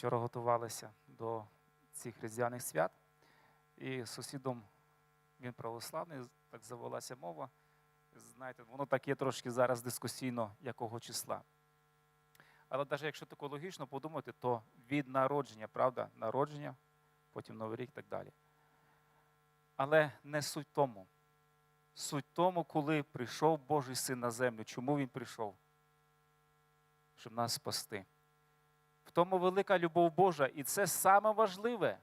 Вчора готувалися до цих різдвяних свят, і сусідом він православний, так завелася мова. Знаєте, воно так є трошки зараз дискусійно, якого числа. Але навіть якщо так логічно подумати, то від народження, правда, народження, потім Новий рік і так далі. Але не суть тому. Суть тому, коли прийшов Божий син на землю. Чому він прийшов? Щоб нас спасти. В тому велика любов Божа, і це саме важливе.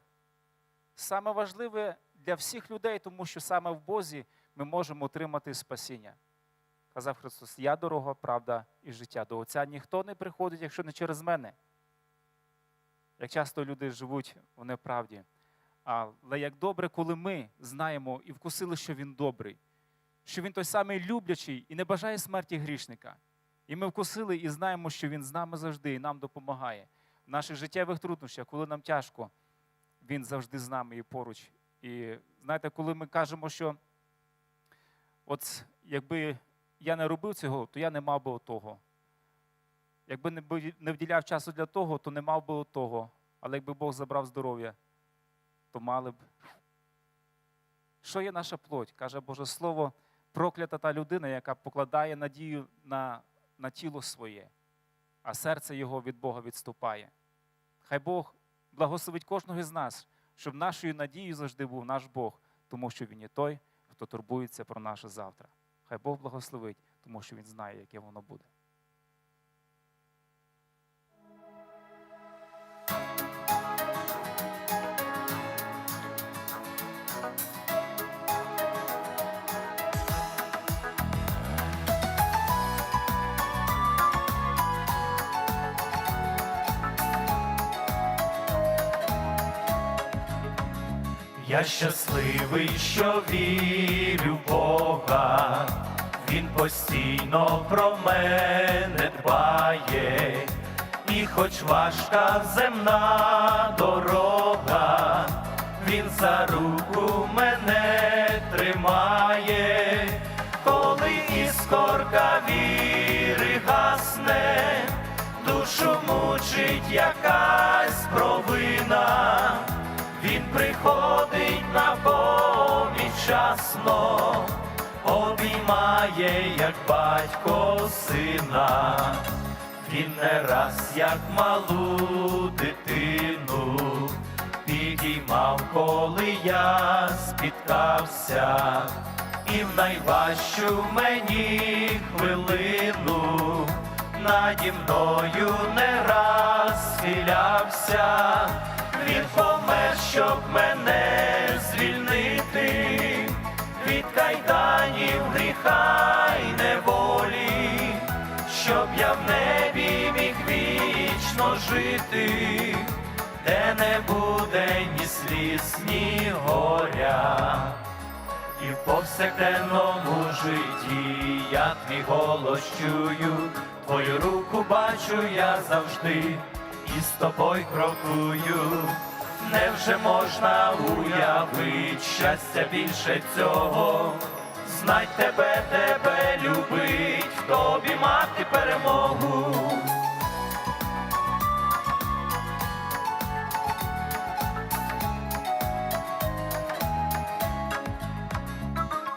Саме важливе для всіх людей, тому що саме в Бозі ми можемо отримати спасіння. Казав Христос, я дорога, правда і життя. До Отця ніхто не приходить, якщо не через мене. Як часто люди живуть в неправді. Але як добре, коли ми знаємо і вкусили, що він добрий, що він той самий люблячий і не бажає смерті грішника. І ми вкусили і знаємо, що він з нами завжди і нам допомагає. В наших життєвих труднощах, коли нам тяжко, він завжди з нами і поруч. І знаєте, коли ми кажемо, що от якби я не робив цього, то я не мав би того. Якби не вділяв часу для того, то не мав би того. Але якби Бог забрав здоров'я, то мали б. Що є наша плоть? Каже Боже Слово, проклята та людина, яка покладає надію на, на тіло своє, а серце його від Бога відступає. Хай Бог благословить кожного з нас, щоб нашою надією завжди був наш Бог, тому що Він є той, хто турбується про наше завтра. Хай Бог благословить, тому що Він знає, яке воно буде. Я щасливий, що вірю в Бога, Він постійно про мене дбає, і хоч важка земна дорога, Він за руку мене тримає, коли іскорка віри гасне, душу мучить якась провина. Приходить на поміч вчасно, обіймає, як батько сина, він не раз, як малу дитину, підіймав, коли я спіткався, і в найважчу мені хвилину наді мною не раз схилявся. Щоб мене звільнити від кайданів гріха й неволі, щоб я в небі міг вічно жити, де не буде ні сліз, ні горя. І в повсякденному житті я твій голос чую, твою руку бачу я завжди і з тобою крокую. Невже можна уявить щастя більше цього? Знать тебе, тебе любить, в тобі мати перемогу.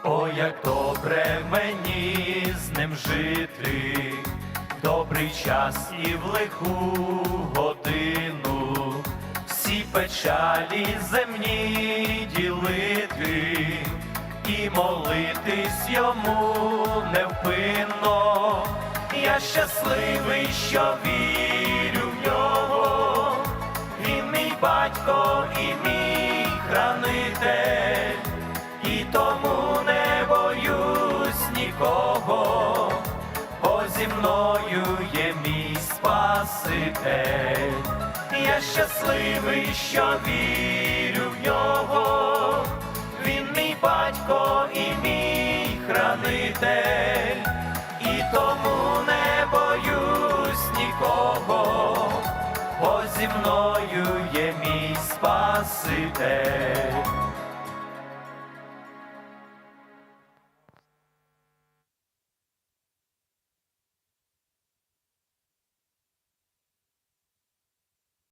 О, як добре мені з ним жити, добрий час і в лиху годину, печалі земні ділити і молитись йому невпинно. Я щасливий, що вірю в нього, він мій батько і мій хранитель і тому не боюсь нікого, бо зі мною є мій Спаситель. Я щасливий, що вірю в нього, він мій батько і мій хранитель, і тому не боюсь нікого, бо зі мною є мій Спаситель.